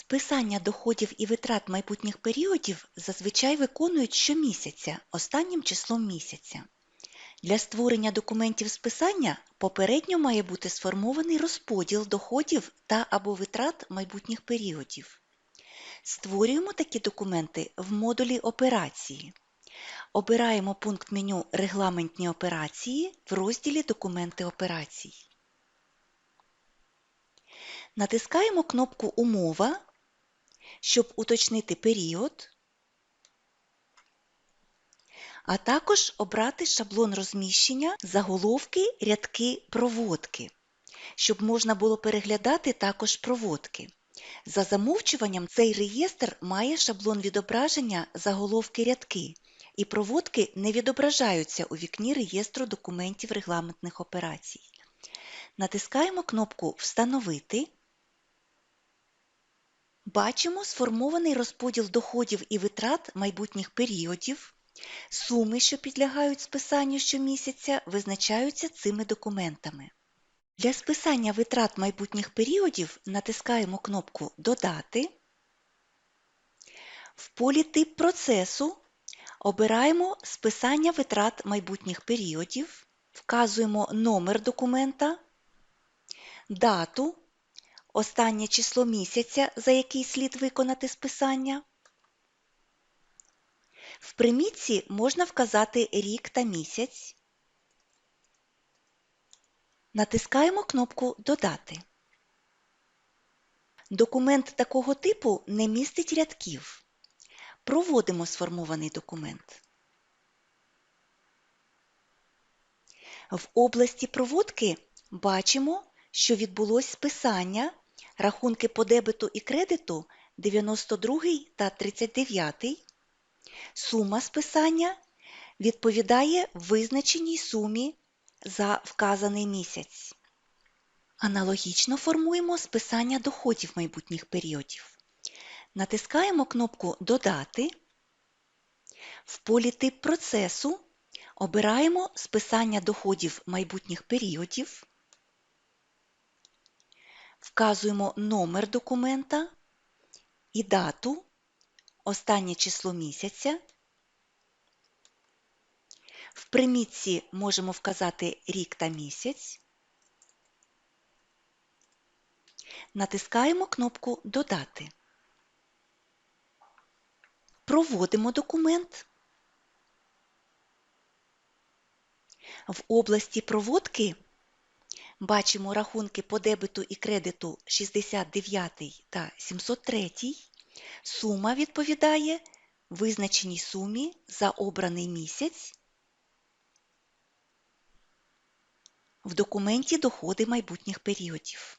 Списання доходів і витрат майбутніх періодів зазвичай виконують щомісяця останнім числом місяця. Для створення документів списання попередньо має бути сформований розподіл доходів та або витрат майбутніх періодів. Створюємо такі документи в модулі Операції. Обираємо пункт меню Регламентні операції в розділі Документи операцій. Натискаємо кнопку Умова, щоб уточнити період, а також обрати шаблон розміщення заголовки, рядки, проводки, щоб можна було переглядати також проводки. За замовчуванням цей реєстр має шаблон відображення заголовки рядки, і проводки не відображаються у вікні реєстру документів регламентних операцій. Натискаємо кнопку Встановити. Бачимо сформований розподіл доходів і витрат майбутніх періодів. Суми, що підлягають списанню щомісяця, визначаються цими документами. Для списання витрат майбутніх періодів натискаємо кнопку Додати. В полі Тип процесу обираємо Списання витрат майбутніх періодів, вказуємо номер документа, дату, останнє число місяця, за який слід виконати списання. В примітці можна вказати рік та місяць. Натискаємо кнопку Додати. Документ такого типу не містить рядків. Проводимо сформований документ. В області проводки бачимо, відбулось списання рахунки по дебету і кредиту 92 та 39. Сума списання відповідає визначеній сумі за вказаний місяць. Аналогічно формуємо списання доходів майбутніх періодів. Натискаємо кнопку Додати. В полі Тип процесу обираємо списання доходів майбутніх періодів, вказуємо номер документа і дату, останнє число місяця. В примітці можемо вказати рік та місяць. Натискаємо кнопку Додати. Проводимо документ. В області проводки бачимо рахунки по дебету і кредиту 69 та 703. Сума відповідає визначеній сумі за обраний місяць в документі доходи майбутніх періодів.